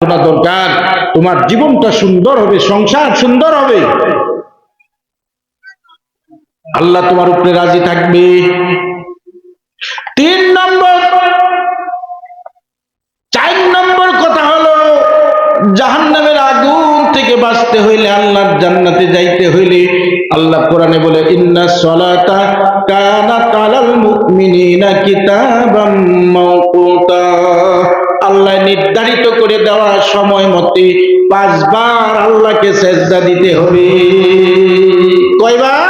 শোনা দরকার, তোমার জীবনটা সুন্দর হবে, সংসার সুন্দর হবে। আল্লাহ তোমার উপরে রাজি থাকবে। তিন নম্বর, চার নম্বর কথা হলো, জাহান্নামের আগুন থেকে বাঁচতে হইলে, আল্লাহর জান্নাতে যাইতে হইলে, আল্লাহ কোরআনে বলে, ইন্না সলাতা কানাত আলাল মুমিনিনা কিতাবাম সময় পাঁচবার আল্লাহকে সেজদা দিতে হবে। কয়বার?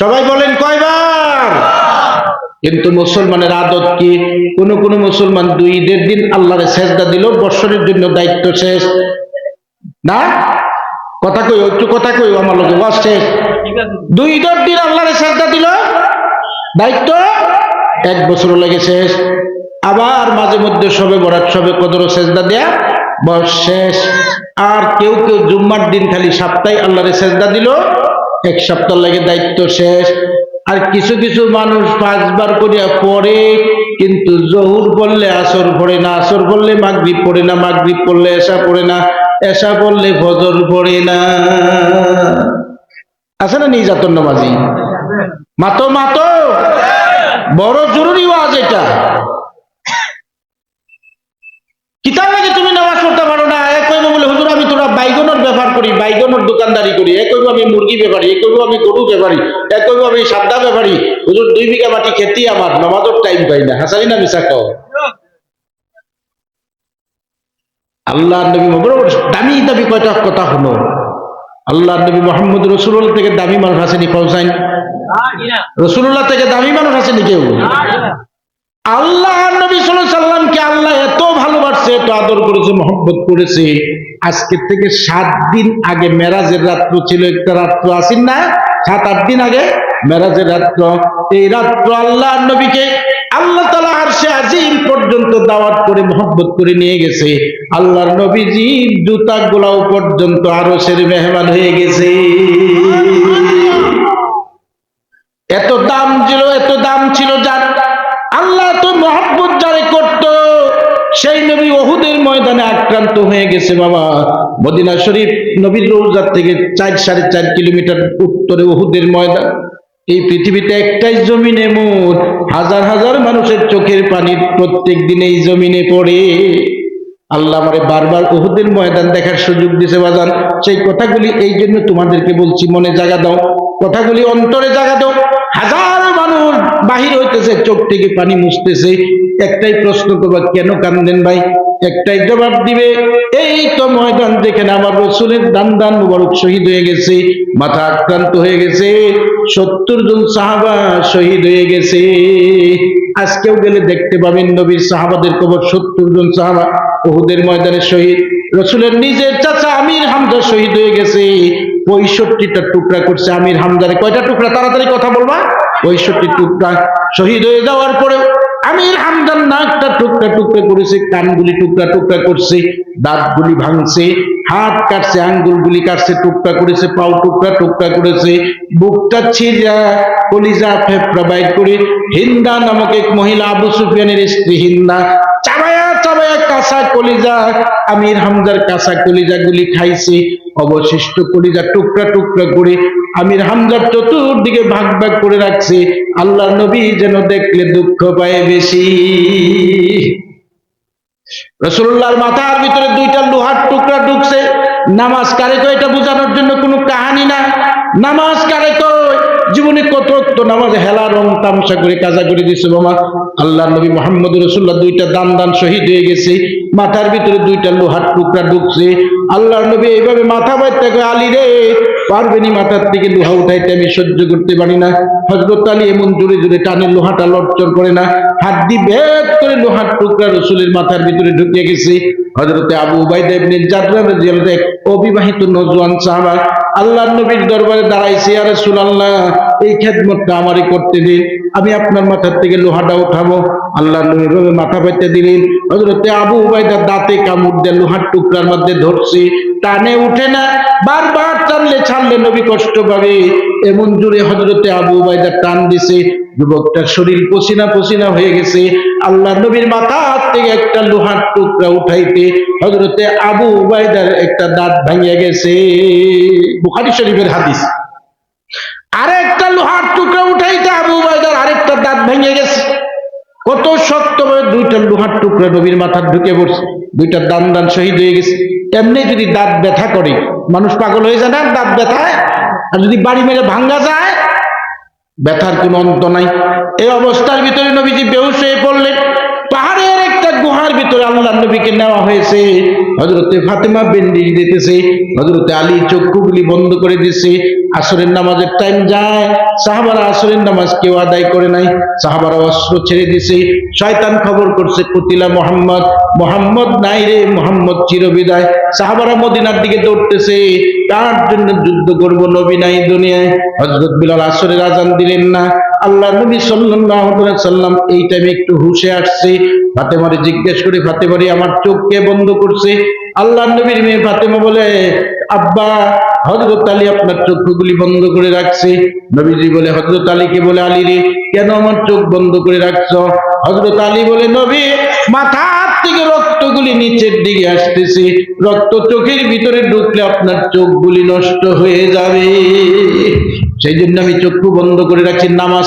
সবাই বলেন কয়বার? কিন্তু মুসলমানের আদত কি? কোন কোন মুসলমান দুই ঈদের দিন আল্লাহর সেজদা দিল বৎসরের জন্য দায়িত্ব শেষ। না? কথা কই একটু কথা কই আমার লোকে বাস শেষ। দুই ঈদের দিন আল্লাহর সেজদা দিল? দায়িত্ব? এক বছর লেগে শেষ। আবার মাঝে মধ্যে সবে বরাত সবে কদর সেজদা দেয়া বয়স শেষ। আর কেউ কেউ জুম্মার দিন খালি সপ্তাহে আল্লাহরে সেজদা দিল। এক সপ্তাহ লাগে দায়িত্ব শেষ। আর কিছু কিছু মানুষ পাঁচবার করিয়া পড়ে, কিন্তু জহুর পড়লে আসর পড়ে না, আসর পড়লে মাগরিব পড়ে না, মাগরিব পড়লে এসা পড়ে না এসা পড়লে ফজর পড়ে না। আছে না নির্যাতন নামাজি? মাতো মাতো? বড় জরুরি ওয়াজ এটা। কিতাব লাগে তুমি নামাজ পড়তে পারো না এক কইব বলে হুজুর আমি তোরা বাইগনের ব্যাপার করি বাইগনের দোকানদারি করি এক কইব আমি মুরগি ব্যাপারি এক কইব আমি গরু ব্যাপারি এক কইব আমি সাদা ব্যাপারি। হুজুর দুই বিঘা মাটি খেতি আমার নামাজের টাইম পাই না হাসানি না মিশা কও? আল্লাহ নবী মোহাম্মদ দামি দামি কয়টা কথা হলো আল্লাহ নবী মোহাম্মদ রসুল্লাহ থেকে দামি মানুষ আসেনি পৌঁছাইন রসুল্লাহ থেকে দামি মানুষ আসেনি কেউ? আল্লাহ নবী সাল্লামকে আল্লাহ এত ভালোবাসছে, এত আদর করেছে, মহব্বত করেছে। আজকের থেকে সাত দিন আগে মেরাজের রাত্র ছিল, একটা রাত্র আসেন না, সাত, আট দিন আগে মেরাজের রাত্র। এই রাত্র আল্লাহ নবীকে আল্লাহ তালা আর সে আজিম পর্যন্ত দাওয়াত করে, মহব্বত করে নিয়ে গেছে। আল্লাহর নবীজির জুতা গোলাও পর্যন্ত আরও সের মেহমান হয়ে গেছে। এত দাম ছিল, এত ওহুদের ময়দানে আক্রান্ত হয়ে গেছে বাবা। মদিনা শরীফ নবীর রোজার থেকে চার, সাড়ে চার কিলোমিটার উত্তরে ওহুদের ময়দান। এই পৃথিবীতে একটাই জমিনে মোট হাজার হাজার মানুষের চোখের পানি প্রত্যেক দিন এই জমিনে পড়ে। আল্লাহ আমারে বারবার ওহুদের ময়দান দেখার সুযোগ দিছে বাজান। সেই কথাগুলি এই জন্য তোমাদেরকে বলছি, মনে জায়গা দাও। কথাগুলি অন্তরে জায়গা দাও। হাজার মানুষ বাহির হইতেছে, চোখ থেকে পানি মুছতেছে। একটাই প্রশ্ন করবা, কেন কান্দেন ভাই? একটাই জবাব দিবে, এই তো ময়দান যেখানে আমার রসুলের দান দান মুবারক শহীদ হয়ে গেছে, মাথা আক্রান্ত হয়ে গেছে, সত্তর জন সাহাবা শহীদ হয়ে গেছে। আজকেও গেলে দেখতে পাবেন নবীর সাহাবাদের কবর, সত্তর জন সাহাবা ওহুদের ময়দানে শহীদ। রসুলের নিজের চাচা আমির হামজা শহীদ হয়ে গেছে। পঁয়ষট্টিটা টুকরা করছে আমির হামজারে। কয়টা টুকরা? তাড়াতাড়ি কথা বলবা। পঁয়ষট্টি টুকরা শহীদ হয়ে যাওয়ার পরে আমির হামদান নাকটা টুকরা টুকরা করেছে, কানগুলি টুকরা টুকরা করছে, দাঁতগুলি ভাঙছে, হাত কাটছে, আঙ্গুলগুলি কাটছে, টুকরা করেছে, পাও টুকরা টুকরা করেছে, বুকটা ছিঁড়া, কলিজা ফেফড়া বাইর করে হিন্দা নামক এক মহিলা আবু সুফিয়ানের স্ত্রী হিন্দা চাবায়া কাঁচা কলিজা, আমির কাঁচা কলিজা গুলি অবশিষ্ট কলিজা টুকরা টুকরা করে আমির চতুর্দিকে ভাগ ভাগ করে রাখছে। আল্লাহ নবী যেন দেখলে দুঃখ পায় বেশি। রসুল্লাহর মাথার ভিতরে দুইটা লোহার টুকরা ঢুকছে। নামাজ কারে কয় এটা বোঝানোর জন্য কোনো কাহানি না নামাজ কারে কয় জীবনে কত তো নামাজ হেলা রং তামসা করে কাজা করে দিছে বাবা। আল্লাহ নবী মোহাম্মদ রসুল্লাহ দুইটা দান দান শহীদ হয়ে গেছে। মাথার ভিতরে দুইটা লোহার টুকরা ঢুকছে। আল্লাহ নবী এইভাবে মাথা বাইতে আলী রে, পারবেনি মাথার থেকে লোহা উঠাইতে, আমি সহ্য করতে পারি না। হজরত আলী এমন জোরে জোরে টানে, লোহাটা লটচর করে না। হাত দি ভেদ করে লোহার টুকরা রসুলের মাথার ভিতরে ঢুকে গেছে। হজরতে আবু উবাইদা ইবনে রাদিয়াল্লাহু অবিবাহিত নজওয়ান সাহাবা আল্লাহর নবীর দরবারে দাঁড়াইছি, আরে সুলাল্লাহ, এই খেদমতটা আমারই করতে দিন। আমি আপনার মাথার থেকে লোহাটা উঠাবো। আল্লাহ নবীর মাথা পাইতে দিলেন। হজরতে আবু উবাইদার দাঁতে কামড় দেয় লোহার টুকরার মধ্যে ধরছি, টানে উঠে না, বারবার টানলে ছাড়লে নবী কষ্ট পাবে। এমন জুড়ে হজরতে আবু উবাইদার টান দিছে, যুবকটার শরীর পসিনা পসিনা হয়ে গেছে। আল্লাহ নবীর মাথা থেকে একটা লোহার টুকরা উঠাইতে হজরতে আবু উবাইদার একটা দাঁত ভাঙিয়া গেছে। বুখারি শরীফের হাদিস। আরেকটা লোহার টুকরা উঠাইতে আবু উবাইদার আরেকটা দাঁত ভেঙে গেছে। কত শক্ত ভাবে দুইটা লোহার টুকরা নবীর মাথার ঢুকে পড়ছে, দুইটা দান দান শহীদ হয়ে গেছে। এমনি যদি দাঁত ব্যথা করে, মানুষ পাগল হয়ে যায় না? দাঁত ব্যথায়? আর যদি বাড়ি মেরে ভাঙ্গা যায়? ব্যথার কোনো অন্ত নাই। এই অবস্থার ভিতরে নবীজি বেহুশ হয়ে পড়লেন। পাহাড়ের একটা গুহার ভিতরে আল্লাহ নবীকে নেওয়া হয়েছে। হজরতে ফাতেমা বেন্ডিজ দিতেছে হজরতে আলী চক্ষুগুলি বন্ধ করে দিছে। আসরের নামাজের টাইম যায়। সাহাবারা আসরের নামাজ কেউ আদায় করে নাই। সাহাবারা অস্ত্র ছেড়ে দিছে। শয়তান খবর করছে, কুতিলা মোহাম্মদ মোহাম্মদ নাই রে, মোহাম্মদ চিরবিদায়। সাহাবারা মদিনার দিকে দৌড়তেছে। তার জন্য যুদ্ধ করব নবী নাই দুনিয়ায়। হজরত বিলাল আসরের আজান দিলেন না। আল্লাহ নবী সাল্লাম এই টাইমে একটু হুশে আসছে। ফাতেমারে জিজ্ঞেস করে, ফাতেমারি, আমার চোখ কে বন্ধ করছে? আল্লাহ নবীর মেয়ে ফাতেমা বলে আব্বা হজরত আলী আপনার চক্ষুগুলি বন্ধ করে রাখছে। নবীজি বলে হজরত আলীকে বলে, আলী রে, কেন আমার চোখ বন্ধ করে রাখছো? হজরত আলী বলে, নবী, মাথার থেকে রক্তগুলি নিচের দিকে আসতেছে। রক্ত চোখের ভিতরে ঢুকলে আপনার চোখগুলি নষ্ট হয়ে যাবে। সেই জন্য আমি চক্ষু বন্ধ করে রাখছি, নামাজ